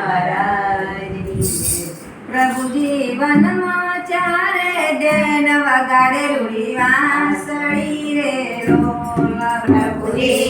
મહારાજની પ્રભુજી વનમાં ચારે દેન વગાડે રૂડી વાંસળી રે રો પ્રભુજી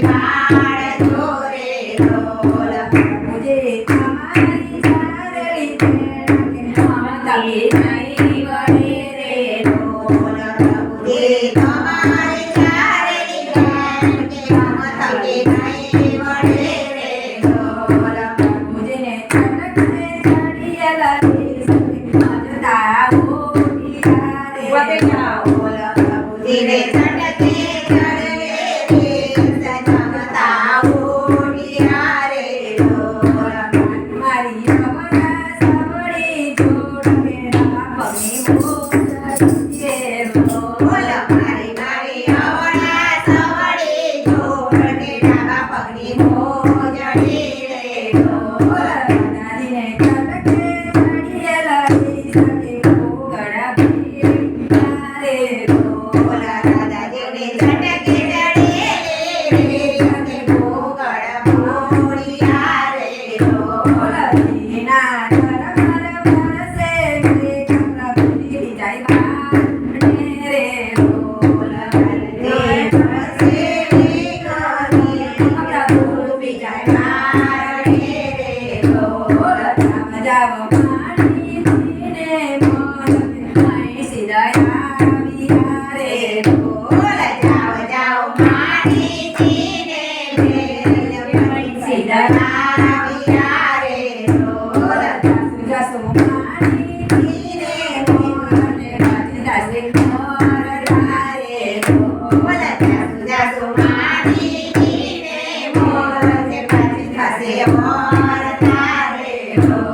Bye.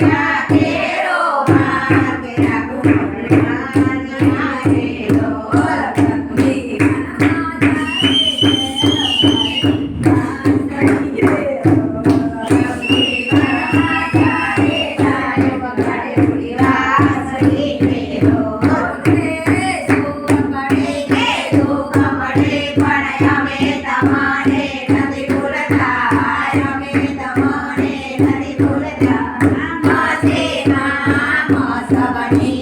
Yeah. సమానే హరి కులత మా సేనా మా సవణి